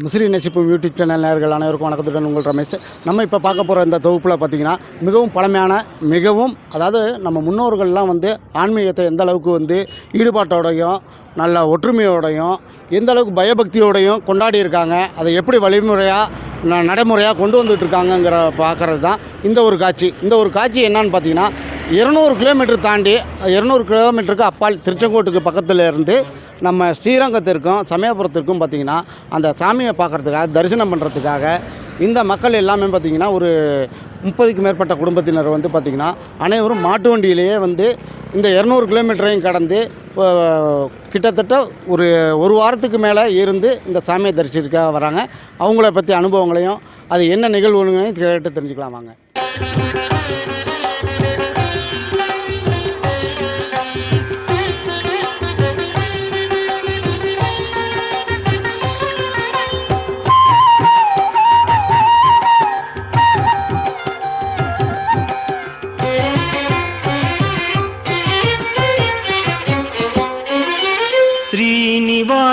Musiri நெசிப்பும் YouTube channel நேர்கள் அனைவருக்கும் வணக்கத்துடன் உங்கள் ரமேஷ். நம்ம இப்போ பார்க்க போகிற இந்த தொகுப்பில் பார்த்திங்கன்னா மிகவும் பழமையான மிகவும் அதாவது நம்ம முன்னோர்கள்லாம் வந்து ஆன்மீகத்தை எந்த அளவுக்கு வந்து ஈடுபாட்டோடையும் நல்ல ஒற்றுமையோடையும் எந்த அளவுக்கு பயபக்தியோடையும் கொண்டாடி இருக்காங்க அதை எப்படி வழிமுறையாக ந- நடைமுறையாக கொண்டு வந்துட்டு இருக்காங்கங்கிற பார்க்குறது தான் இந்த ஒரு காட்சி. இந்த ஒரு காட்சி என்னான்னு பார்த்தீங்கன்னா இருநூறு கிலோமீட்டர் தாண்டி இருநூறு கிலோமீட்டருக்கு அப்பால் திருச்செங்கோட்டுக்கு பக்கத்தில் இருந்து நம்ம ஸ்ரீரங்கத்திற்கும் சமயபுரத்திற்கும் பார்த்திங்கன்னா அந்த சாமியை பார்க்குறதுக்காக தரிசனம் பண்ணுறதுக்காக இந்த மக்கள் எல்லாமே பார்த்திங்கன்னா ஒரு முப்பதுக்கு மேற்பட்ட குடும்பத்தினர் வந்து பார்த்திங்கன்னா அனைவரும் மாட்டு வண்டியிலேயே வந்து இந்த இரநூறு கிலோமீட்டரையும் கடந்து இப்போ கிட்டத்தட்ட ஒரு ஒரு வாரத்துக்கு மேலே இருந்து இந்த சாமியை தரிசிக்க வராங்க. அவங்கள பற்றி அனுபவங்களையும் அது என்ன நிகழ்வுகளையும் கேட்டு தெரிஞ்சுக்கலாம் வாங்க.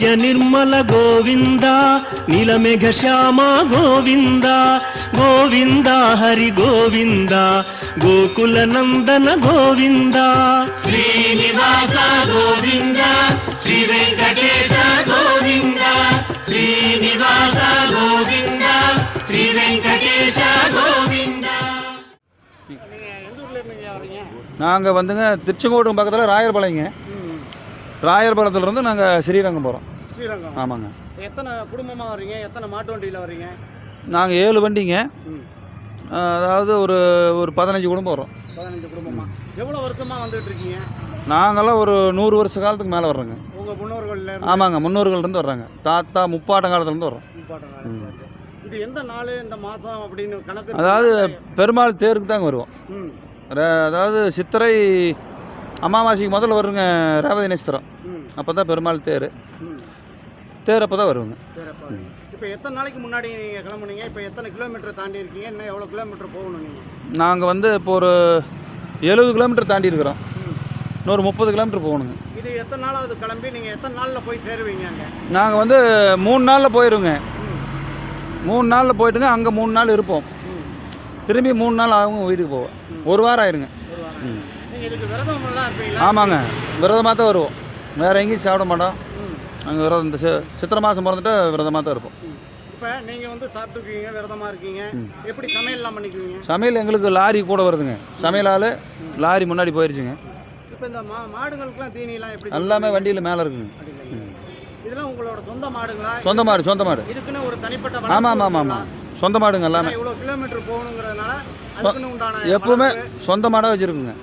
నిత్య నిర్మల గోవింద నీలమేఘ శ్యామ గోవింద గోవింద హరి గోవింద గోకుల నందన గోవింద శ్రీనివాస గోవింద శ్రీ వెంకటేశ గోవింద శ్రీనివాస గోవింద శ్రీ వెంకటేశ గోవింద நீங்கள் எந்த ஊரில் இருந்தீங்க வரீங்க நாங்கள் வந்துங்க திருச்செங்கோடு பக்கத்தில் ராயர்பாளையங்க ராயர்பாளையத்துலேருந்து நாங்கள் ஸ்ரீரங்கம் போகிறோம் ஸ்ரீரங்கம். ஆமாங்க. எத்தனை குடும்பமாக வர்றீங்க? எத்தனை மாட்டு வண்டியில் வர்றீங்க? நாங்கள் ஏழு வண்டிங்க. அதாவது ஒரு ஒரு பதினஞ்சு குடும்பம் வரும் பதினஞ்சு குடும்பமா? எவ்வளோ வருஷமா வந்துட்டு இருக்கீங்க? நாங்கள்லாம் ஒரு நூறு வருஷ காலத்துக்கு மேலே வர்றோங்க. உங்க முன்னோர்கள்ல ஆமாங்க முன்னோர்கள்லேருந்து வர்றாங்க. தாத்தா முப்பாட்டம் காலத்துலேருந்து வர்றோம். இருந்து. இது எந்த நாள் இந்த மாசம் அப்படின்னு கணக்கு? அதாவது? பெருமாள் தேருக்கு தாங்க வருவோம். அதாவது சித்திரை அமாவாசைக்கு முதல்ல வருங்க ரேவதி நட்சத்திரம். அப்போ தான் பெருமாள் தேர். ம் தேர் அப்போ தான் வருவாங்க இப்போ எத்தனை நாளைக்கு முன்னாடி நீங்கள் கிளம்புனீங்க? இப்போ எத்தனை கிலோமீட்டர் தாண்டி இருக்கீங்க? இன்னும் எவ்வளோ கிலோமீட்டர் போகணும் நீங்கள் நாங்கள் வந்து இப்போ ஒரு எழுபது கிலோமீட்டர் தாண்டி இருக்கிறோம். இன்னொரு முப்பது கிலோமீட்டர் போகணுங்க. இது எத்தனை நாளாவது கிளம்பி நீங்கள் எத்தனை நாளில் போய் சேருவீங்க அங்கே? நாங்கள் வந்து மூணு நாளில் போயிடுவோங்க ம். மூணு நாளில் போயிட்டுங்க அங்கே மூணு நாள் இருப்போம். திரும்பி மூணு நாள் ஆகும் வீட்டுக்கு போவோம் ஒரு வாரம் ஆயிருங்க. ஆமாங்க. விரதமாக தான் வருவோம். வேறு எங்கேயும் சாப்பிட மாட்டோம். அங்கே விரதம் இந்த சித்திரை மாதம் பிறந்துட்டு விரதமாக தான் இருப்போம். இப்போ நீங்கள் வந்து சாப்பிட்டுருக்கீங்க விரதமாக இருக்கீங்க. எப்படி சமையல்லாம் பண்ணிக்குவீங்க? சமையல் எங்களுக்கு லாரி கூட வருதுங்க. சமையல் ஆள் லாரி முன்னாடி போயிருச்சுங்க. இப்போ இந்த மா மாடுகளுக்குலாம் தீனிலாம் எப்படி எல்லாமே வண்டியில் மேலே இருக்குங்க? இதெல்லாம் உங்களோட சொந்த மாடுங்களா? சொந்த மாடு சொந்த மாடு. இதுக்குன்னு ஒரு தனிப்பட்ட ஆமாம் ஆமாம் ஆமாம் சொந்த மாடுங்க எல்லாமே. இவ்வளோ கிலோமீட்டர் போகணுங்கிறதுனால அதுக்குன்னு உண்டான எப்பவுமே. சொந்த மாடாக வச்சுருக்குங்க.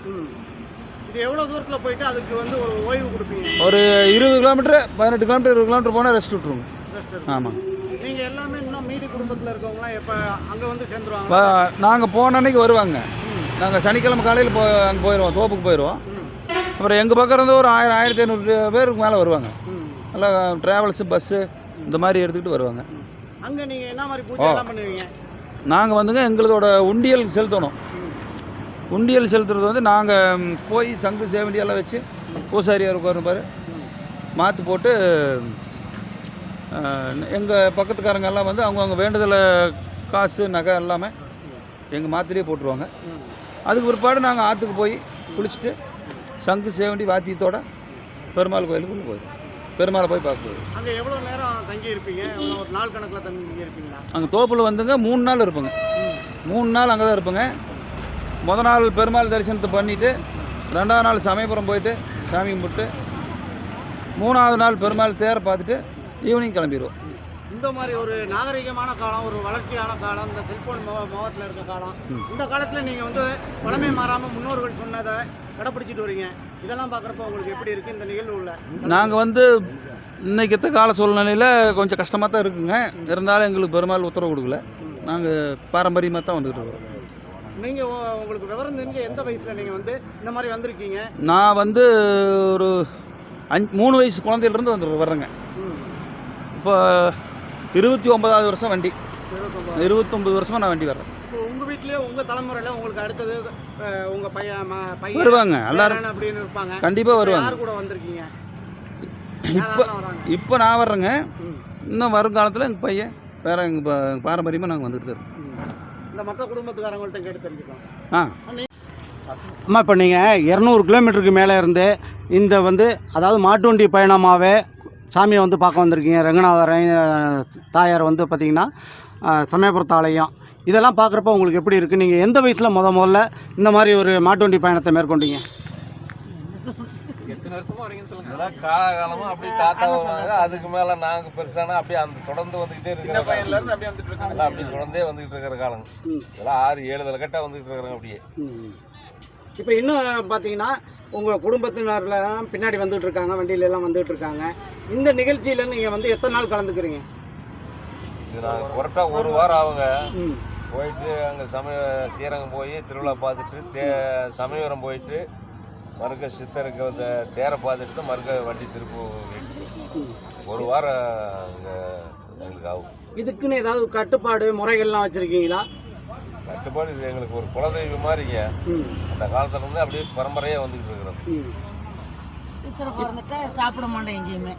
எவ்வளோ தூரத்தில் போயிட்டு அதுக்கு வந்து ஒரு ஓய்வு கொடுப்பீங்க? ஒரு இருபது கிலோமீட்டர் பதினெட்டு கிலோமீட்டர் இருபது கிலோமீட்டர் போனால் ரெஸ்ட் ரெஸ்ட் ஆமாம் நீங்கள் எல்லாமே இன்னும் மீதி குடும்பத்தில் இருக்கவங்களாம் எப்போ அங்கே வந்து சேர்ந்துருவாங்க நாங்கள் போன அன்னைக்கு வருவாங்க. நாங்கள் சனிக்கிழமை காலையில் போ அங்கே போயிடுவோம் தோப்புக்கு போயிடுவோம் அப்புறம் எங்கள் பக்கம் இருந்து ஒரு ஆயிரம் ஆயிரத்தி ஐநூறு பேருக்கு மேலே வருவாங்க. நல்லா ட்ராவல்ஸு பஸ்ஸு இந்த மாதிரி எடுத்துக்கிட்டு வருவாங்க. அங்கே நீங்கள் என்ன மாதிரி பூஜை பண்ணுவீங்க? நாங்கள் வந்துங்க எங்களதோட உண்டியல் செலுத்தணும். உண்டியல் செலுத்துறது வந்து நாங்கள் போய் சங்கு சேவண்டியெல்லாம் வச்சு பூசாரியார் உட்காருப்பார் மாற்றி போட்டு எங்கள் பக்கத்துக்காரங்க எல்லாம் வந்து அவங்கவுங்க வேண்டுதலை காசு நகை எல்லாமே எங்கள் மாத்திரையே போட்டுருவாங்க. அதுக்கு பிற்பாடு நாங்கள் ஆற்றுக்கு போய் குளிச்சுட்டு சங்கு சேவண்டி வாத்தியத்தோட பெருமாள் கோயிலுக்குள்ள போயிடுவோம். பெருமாளை போய் பார்க்க அங்கே எவ்வளோ நேரம் தங்கி இருப்பீங்க ஒரு நாள் கணக்கில் தங்கி இருப்பீங்களா அங்கே தோப்பில் வந்துங்க மூணு நாள் இருப்போங்க. மூணு நாள் அங்கே தான் இருப்போங்க. முத நாள் பெருமாள் தரிசனத்தை பண்ணிவிட்டு ரெண்டாவது நாள் சமயபுரம் போயிட்டு சாமி கும்பிட்டு மூணாவது நாள் பெருமாள் தேரை பார்த்துட்டு ஈவினிங் கிளம்பிடுவோம். இந்த மாதிரி ஒரு நாகரிகமான காலம் ஒரு வளர்ச்சியான காலம் இந்த செல்போன் முகத்தில் இருக்க காலம் இந்த காலத்தில் நீங்கள் வந்து பழமை மாறாமல் முன்னோர்கள் சொன்னதை கடைப்பிடிச்சிட்டு வரீங்க. இதெல்லாம் பார்க்குறப்ப உங்களுக்கு எப்படி இருக்குது இந்த நிகழ்வுல நாங்கள் வந்து இன்னைக்கத்த கால சூழ்நிலையில் கொஞ்சம் கஷ்டமாக தான் இருக்குங்க. இருந்தாலும் எங்களுக்கு பெருமாள் உத்தரவு கொடுக்கல. நாங்கள் பாரம்பரியமாக தான் வந்துக்கிட்டு இருக்கிறோம். நீங்கள் உங்களுக்கு விவரம் தெரிஞ்ச எந்த வயசில் நீங்கள் வந்து இந்த மாதிரி வந்திருக்கீங்க? நான் வந்து ஒரு அஞ்சு மூணு வயசு குழந்தையிலேருந்து வந்து வர்றேங்க. இப்போ இருபத்தி ஒன்பதாவது வருஷம் வண்டி. இருபத்தொம்பது வருஷமாக நான் வண்டி வர்றேன். உங்கள் வீட்லேயே உங்கள் தலைமுறையில் உங்களுக்கு அடுத்தது உங்கள் பையன் வருவாங்க எல்லாரும். அப்படின்னு இருப்பாங்க. கண்டிப்பாக வருவாங்க. யார் கூட வந்திருக்கீங்க? இப்போ இப்போ நான் வர்றேங்க. இன்னும் வருங்காலத்தில் எங்கள் பையன் வேற எங்கள் பாரம்பரியமாக நாங்கள் வந்துட்டு இருக்கோம். இந்த மற்ற குடும்பத்துக்காரங்கள்ட்ட கேட்டு தெரிஞ்சுக்கலாம். ஆ. அம்மா இப்போ நீங்கள் இரநூறு கிலோமீட்டருக்கு மேலே இருந்து இந்த வந்து அதாவது மாட்டு வண்டி பயணமாகவே சாமியை வந்து பார்க்க வந்திருக்கீங்க. ரங்கநாதரை அஹ், தாயார் வந்து பார்த்தீங்கன்னா சமயபுரத்து ஆலயம் இதெல்லாம் பார்க்குறப்ப உங்களுக்கு எப்படி இருக்குது நீங்கள் எந்த வயசில் முத முதல்ல இந்த மாதிரி ஒரு மாட்டு வண்டி பயணத்தை மேற்கொண்டீங்க? இதெல்லாம் காலகாலமா அப்படியே தாத்தா வருவாங்க அதுக்கு மேல நாங்க பெருசானா அப்படியே அந்த தொடர்ந்து வந்துகிட்டே இருக்கிற. எல்லாம் அப்படியே தொடர்ந்தே வந்துகிட்டு இருக்கிற காலம். இதெல்லாம் ஆறு ஏழு தலைக்கட்டா வந்துகிட்டு இருக்கிறாங்க அப்படியே. இப்போ இன்னும் பார்த்தீங்கன்னா உங்கள் குடும்பத்தினர்லாம் பின்னாடி வந்துட்டு இருக்காங்க வண்டியில எல்லாம் வந்துட்டு இருக்காங்க. இந்த நிகழ்ச்சியில் நீங்கள் வந்து எத்தனை நாள் கலந்துக்கிறீங்க? இது நாங்க கொரட்டா ஒரு வாரம் ஆகுங்க. போயிட்டு அங்க சமய ஸ்ரீரங்கம் போய் திருவிழா பார்த்துட்டு தே சமயபுரம் போயிட்டு மறுக்க சித்தருக்கு அந்த தேரை பார்த்துட்டு மறுக்க வண்டி திருப்பி. ஒரு வாரம் அங்கே எங்களுக்கு ஆகும். இதுக்குன்னு ஏதாவது கட்டுப்பாடு முறைகள்லாம் வச்சுருக்கீங்களா? கட்டுப்பாடு இது எங்களுக்கு ஒரு குலதெய்வம் மாதிரிங்க. அந்த காலத்துல இருந்து அப்படியே பரம்பரையாக வந்துக்கிட்டு இருக்கிறோம். சித்திரை பிறந்துட்டா சாப்பிட மாட்டோம் எங்கேயுமே.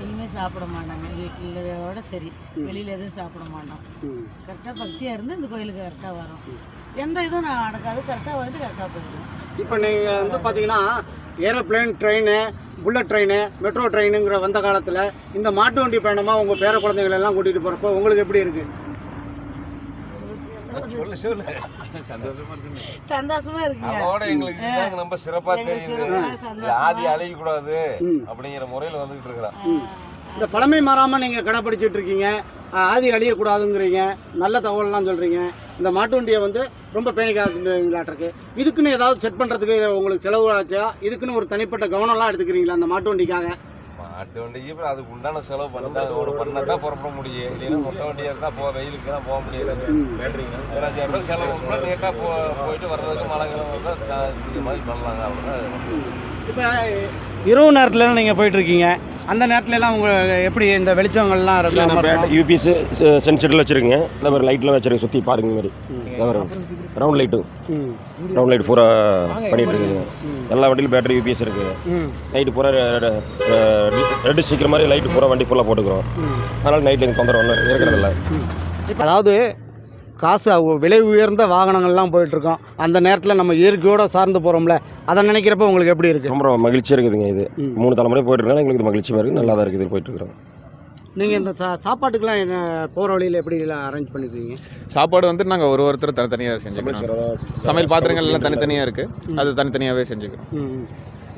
எங்கேயுமே சாப்பிட மாட்டாங்க. வீட்டிலோட சரி. வெளியில் எதுவும் சாப்பிட மாட்டோம். கரெக்டாக பக்தியாக இருந்து இந்த கோயிலுக்கு கரெக்டாக வரோம். எந்த இதுவும் நான் நடக்காது கரெக்டாக வந்து கரெக்டாக போயிடுவோம் இப்போ நீங்கள் வந்து பார்த்தீங்கன்னா aeroplane train bullet train metro ட்ரெயினுங்கிற வந்த காலத்தில் இந்த மாட்டு வண்டி பயணமாக உங்கள் பேர குழந்தைகள் எல்லாம் கூட்டிகிட்டு போகிறப்போ உங்களுக்கு எப்படி இருக்குது சொல்லு சொல்லு. சந்தோஷமா இதுதாங்க ரொம்ப சிறப்பா தெரியுது. ஆதி கூடாது ம். அப்படிங்கிற முறையில வந்துகிட்டு இருக்கிறோம் இந்த பழமை மாறாமல் நீங்கள் கடைப்பிடிச்சிட்டு இருக்கீங்க ஆதி அழியக்கூடாதுங்கிறீங்க. நல்ல தகவல்லாம் சொல்கிறீங்க இந்த மாட்டு வண்டியை வந்து ரொம்ப பேணிக்காதுங்களாட்டிருக்கு இதுக்குன்னு ஏதாவது செட் பண்ணுறதுக்கு உங்களுக்கு செலவு ஆச்சா? இதுக்குன்னு ஒரு தனிப்பட்ட கவனம்லாம் எடுத்துக்கிறீங்களா அந்த மாட்டு வண்டிக்காக மாட்டு வண்டிக்கு அப்புறம் அதுக்கு உண்டான செலவு பண்ணி ஒரு பண்ண தான் புறப்பட முடியும். இல்லைன்னா மொட்டை வண்டியா இருந்தா போ வெயிலுக்கு தான் போக ரூபாய் செலவு நீட்டா போ போயிட்டு வர்றதுக்கு மழை கிழமை மாதிரி பண்ணலாங்க. அவ்வளோதான் இப்போ இரவு நேரத்தில் நீங்கள் போயிட்டுருக்கீங்க. அந்த நேரத்துல எல்லாம் உங்களுக்கு எப்படி இந்த வெளிச்சங்கள்லாம் இருக்கு யூபிஎஸ் சென்சிட்டில் வச்சுருங்க இந்த மாதிரி லைட்லாம் வச்சுருங்க சுற்றி பாருங்க மாதிரி. ரவுண்ட் லைட்டும் ரவுண்ட் லைட் பூரா பண்ணிட்டு இருக்குங்க எல்லா வண்டியிலும் பேட்டரி யூபிஎஸ் இருக்குது நைட்டு பூரா ரெண்டு சீக்கிரம் மாதிரி லைட்டு பூரா வண்டி ஃபுல்லாக போட்டுக்கிறோம். அதனால் நைட்டில் எங்களுக்கு தொந்தரவு ஒன்றும் இருக்கிறதில்ல. அதாவது காசு விலை உயர்ந்த வாகனங்கள்லாம் போயிட்டுருக்கோம். அந்த நேரத்தில் நம்ம இயற்கையோட சார்ந்து போகிறோம்ல அதை நினைக்கிறப்ப உங்களுக்கு எப்படி இருக்குது ரொம்ப மகிழ்ச்சியாக இருக்குதுங்க இது. மூணு தலைமுறை போயிட்டு இருக்கனால எங்களுக்கு மகிழ்ச்சியாக இருக்குது நல்லா தான் இருக்குது போயிட்டு இருக்கிறோம் நீங்கள் இந்த சா சாப்பாட்டுக்கெலாம் என்ன போகிற வழியில் எப்படி எல்லாம் அரேஞ்ச் பண்ணிருக்கீங்க சாப்பாடு வந்து நாங்கள் ஒரு ஒருத்தர் தனித்தனியாக செஞ்சுக்கிறோம். சமையல் பாத்திரங்கள் எல்லாம் தனித்தனியாக இருக்குது அது தனித்தனியாகவே செஞ்சுக்கிறோம். ம்.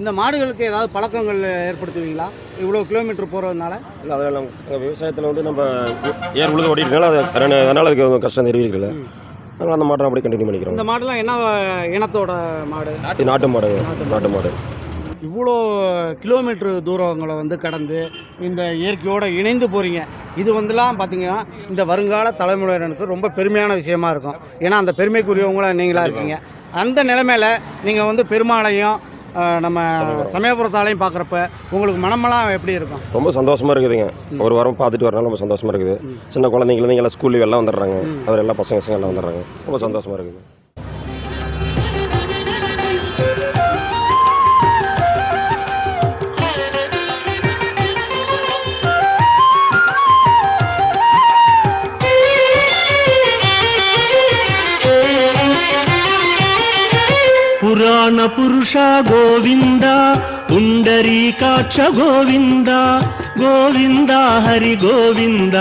இந்த மாடுகளுக்கு ஏதாவது பழக்கங்கள் ஏற்படுத்துவீங்களா? இவ்வளோ கிலோமீட்டர் போகிறதுனால இல்லை அதெல்லாம் விவசாயத்தில் வந்து நம்ம ஏர் உழுது ஓடிட்டுனால அது அதனால அதுக்கு கஷ்டம் தெரிவிக்கல அதனால் அந்த மாட்டை அப்படியே கண்டினியூ பண்ணிக்கிறோம். இந்த மாடுலாம் என்ன இனத்தோட மாடு? நாட்டு மாடு நாட்டு மாடு. இவ்வளோ கிலோமீட்டர் தூரங்களை வந்து கடந்து இந்த இயற்கையோடு இணைந்து போகிறீங்க இது வந்துலாம் பார்த்தீங்கன்னா இந்த வருங்கால தலைமுறையினருக்கு ரொம்ப பெருமையான விஷயமா இருக்கும். ஏன்னா அந்த பெருமைக்குரியவங்கள நீங்களாக இருக்கீங்க. அந்த நிலைமையில் நீங்கள் வந்து பெருமாளையும் நம்ம சமயபுரத்தாலையும் பார்க்குறப்ப உங்களுக்கு மனமெல்லாம் எப்படி இருக்கும்? ரொம்ப சந்தோஷமா இருக்குதுங்க. ஒரு வாரம் பார்த்துட்டு வரனால ரொம்ப சந்தோஷமா இருக்குது. சின்ன குழந்தைங்க எல்லாம் ஸ்கூல் எல்லாம் வந்துடுறாங்க. அவர் எல்லாம் பசங்க பசங்க எல்லாம் வந்துடுறாங்க. ரொம்ப சந்தோஷமா இருக்குது. ప్రాణ పురుష గోవింద పుండరీకాక్ష గోవింద గోవింద హరి గోవింద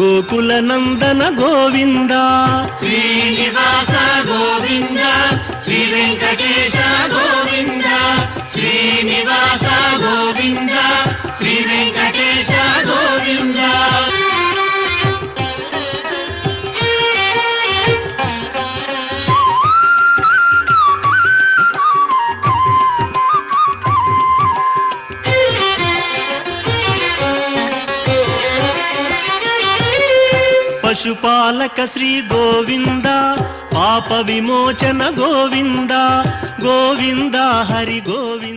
గోకుల నందన గోవింద. శ్రీనివాస గోవింద శ్రీ వెంకటేశ గోవింద శ్రీనివాస గోవింద శ్రీ వెంకటేశ గోవింద. పశుపాలక శ్రీ గోవింద పాప విమోచన గోవింద గోవింద హరి గోవింద.